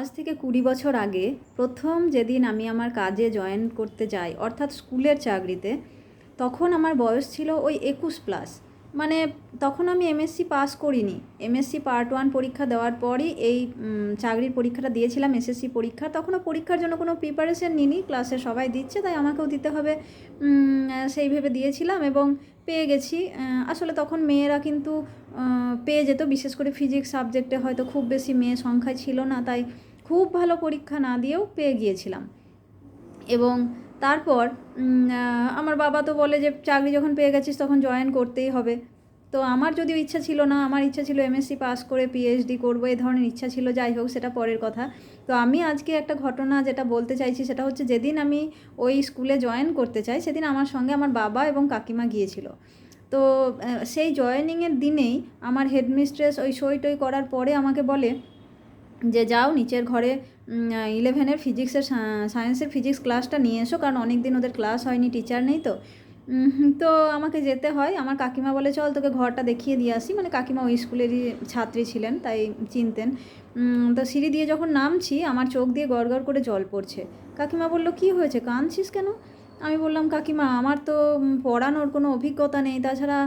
আজ থেকে কুড়ি বছর আগে প্রথম যেদিন আমি আমার কাজে জয়েন করতে যাই, অর্থাৎ স্কুলের চাকরিতে, তখন আমার বয়স ছিল ওই একুশ প্লাস মানে তখন আমি এমএসসি পাস করিনি। এমএসসি পার্ট ওয়ান পরীক্ষা দেওয়ার পরই এই চাকরির পরীক্ষাটা দিয়েছিলাম এসএসসি পরীক্ষা। তখনও পরীক্ষার জন্য কোনো প্রিপারেশন নিইনি। ক্লাসে সবাই দিচ্ছে, তাই আমাকেও দিতে হবে। সেই ভেবে দিয়েছিলাম এবং পেয়ে গেছি। আসলে তখন মেয়েরা কিন্তু পেয়ে যেত। বিশেষ করে ফিজিক্স সাবজেক্টে হয়তো খুব বেশি মেয়ে সংখ্যায় ছিল না, তাই খুব ভালো পরীক্ষা না দিয়েও পেয়ে গিয়েছিলাম। এবং তারপর আমার বাবা তো বলে যে, চাকরি যখন পেয়ে গেছিস তখন জয়েন করতেই হবে। তো আমার যদিও ইচ্ছা ছিল না, আমার ইচ্ছা ছিল এমএসসি পাস করে পিএইচডি করব এই ধরনের ইচ্ছা ছিল, যাই হোক, সেটা পরের কথা। তো আমি আজকে একটা ঘটনা যেটা বলতে চাইছি, সেটা হচ্ছে যেদিন আমি ওই স্কুলে জয়েন করতে চাই, সেদিন আমার সঙ্গে আমার বাবা এবং কাকিমা গিয়েছিল। তো সেই জয়েনিংয়ের দিনেই আমার হেডমিস্ট্রেস ওই সই টই করার পরে আমাকে বলে যে, যাও নিচের ঘরে ইলেভেনের ফিজিক্সের সায়েন্সের ফিজিক্স ক্লাসটা নিয়ে এসো, কারণ অনেক দিন ওদের ক্লাস হয়নি টিচার নেই তো। তো আমাকে যেতে হয়। আমার কাকিমা বলে, চল তোকে ঘরটা দেখিয়ে দিয়ে আসি। মানে কাকিমা ওই স্কুলেরই ছাত্রী ছিলেন, তাই চিনতেন। তো সিঁড়ি দিয়ে যখন নামছি, আমার চোখ দিয়ে গড় গড় করে জল পড়ছে। কাকিমা বলল, কি হয়েছে? কাঁদছিস কেন? আমি বললাম, কাকিমা, আমার তো পড়ানোর কোনো অভিজ্ঞতা নেই। তাছাড়া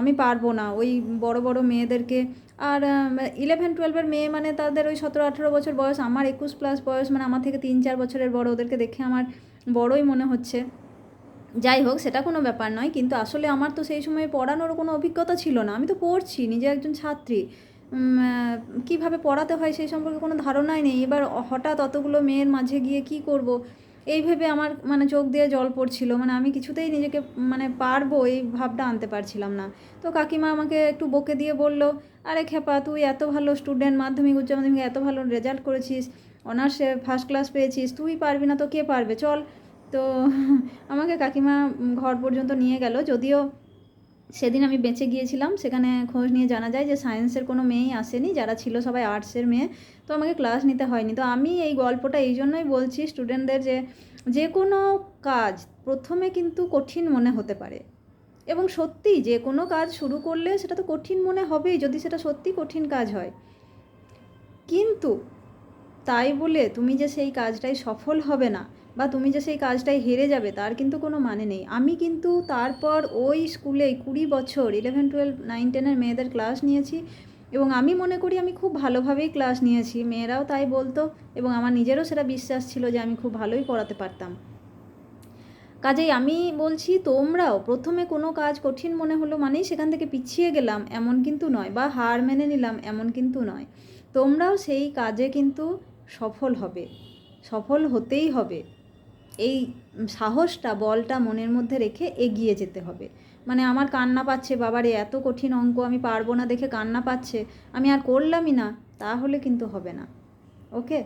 আমি পারব না ওই বড় বড় মেয়েদেরকে। আর ইলেভেন টুয়েলভের মেয়ে মানে তাদের ওই সতেরো, আঠেরো বছর বয়স। আমার একুশ প্লাস বয়স মানে আমার থেকে তিন, চার বছরের বড় ওদেরকে দেখে আমার বড়ই মনে হচ্ছে। যাই হোক, সেটা কোনো ব্যাপার নয়, কিন্তু আসলে আমার তো সেই সময় পড়ানোর কোনো অভিজ্ঞতা ছিল না। আমি তো পড়ছি, নিজে একজন ছাত্রী। কীভাবে পড়াতে হয় সেই সম্পর্কে কোনো ধারণাই নেই। এবার হঠাৎ অতগুলো মেয়ের মাঝে গিয়ে কি করব? এই ভেবে আমার মানে চোখ দিয়ে জল পড়ছিল। মানে আমি কিছুতেই নিজেকে মানে পারব এই ভাবটা আনতে পারছিলাম না। তো কাকিমা আমাকে একটু বকে দিয়ে বলল, আরে খেপা, তুই এত ভালো স্টুডেন্ট মাধ্যমিক, উচ্চ মাধ্যমিক, এত ভালো রেজাল্ট করেছিস অনার্সে ফার্স্ট ক্লাস পেয়েছিস, তুই পারবি না তো কে পারবে? চল তো আমাকে কাকিমা ঘর পর্যন্ত নিয়ে গেল। যদিও সেদিন আমি বেঁচে গিয়েছিলাম, সেখানে খোঁজ নিয়ে জানা যায় যে সায়েন্সের কোনো মেয়েই আসেনি, যারা ছিল সবাই আর্টসের মেয়ে, তো আমাকে ক্লাস নিতে হয়নি। তো আমি এই গল্পটা এই জন্যই বলছি স্টুডেন্টদের যে যে কোনো কাজ প্রথমে কিন্তু কঠিন মনে হতে পারে। এবং সত্যি যে কোনো কাজ শুরু করলে সেটা তো কঠিন মনে হবেই, যদি সেটা সত্যি কঠিন কাজ হয়। কিন্তু তাই বলে তুমি যে সেই কাজটাই সফল হবে না বা তুমি যে সেই কাজটাই হেরে যাবে, তার কিন্তু কোনো মানে নেই। আমি কিন্তু তারপর ওই স্কুলে কুড়ি বছর ইলেভেন টুয়েলভ নাইন টেনের মেয়েদের ক্লাস নিয়েছি এবং আমি মনে করি আমি খুব ভালোভাবেই ক্লাস নিয়েছি। মেয়েরাও তাই বলতো এবং আমার নিজেরও সেটা বিশ্বাস ছিল যে আমি খুব ভালোই পড়াতে পারতাম। কাজেই আমি বলছি, তোমরাও প্রথমে কোনো কাজ কঠিন মনে হলো মানেই সেখান থেকে পিছিয়ে গেলাম, এমন কিন্তু নয় বা হার মেনে নিলাম, এমন কিন্তু নয়। তোমরাও সেই কাজে কিন্তু সফল হবে, সফল হতেই হবে। এই সাহসটা, বলটা মনের মধ্যে রেখে এগিয়ে যেতে হবে। মানে আমার কান্না পাচ্ছে, বাবারে, এত কঠিন অঙ্ক, আমি পারব না দেখে কান্না পাচ্ছে, আমি আর করলামই না, তাহলে কিন্তু হবে না। ওকে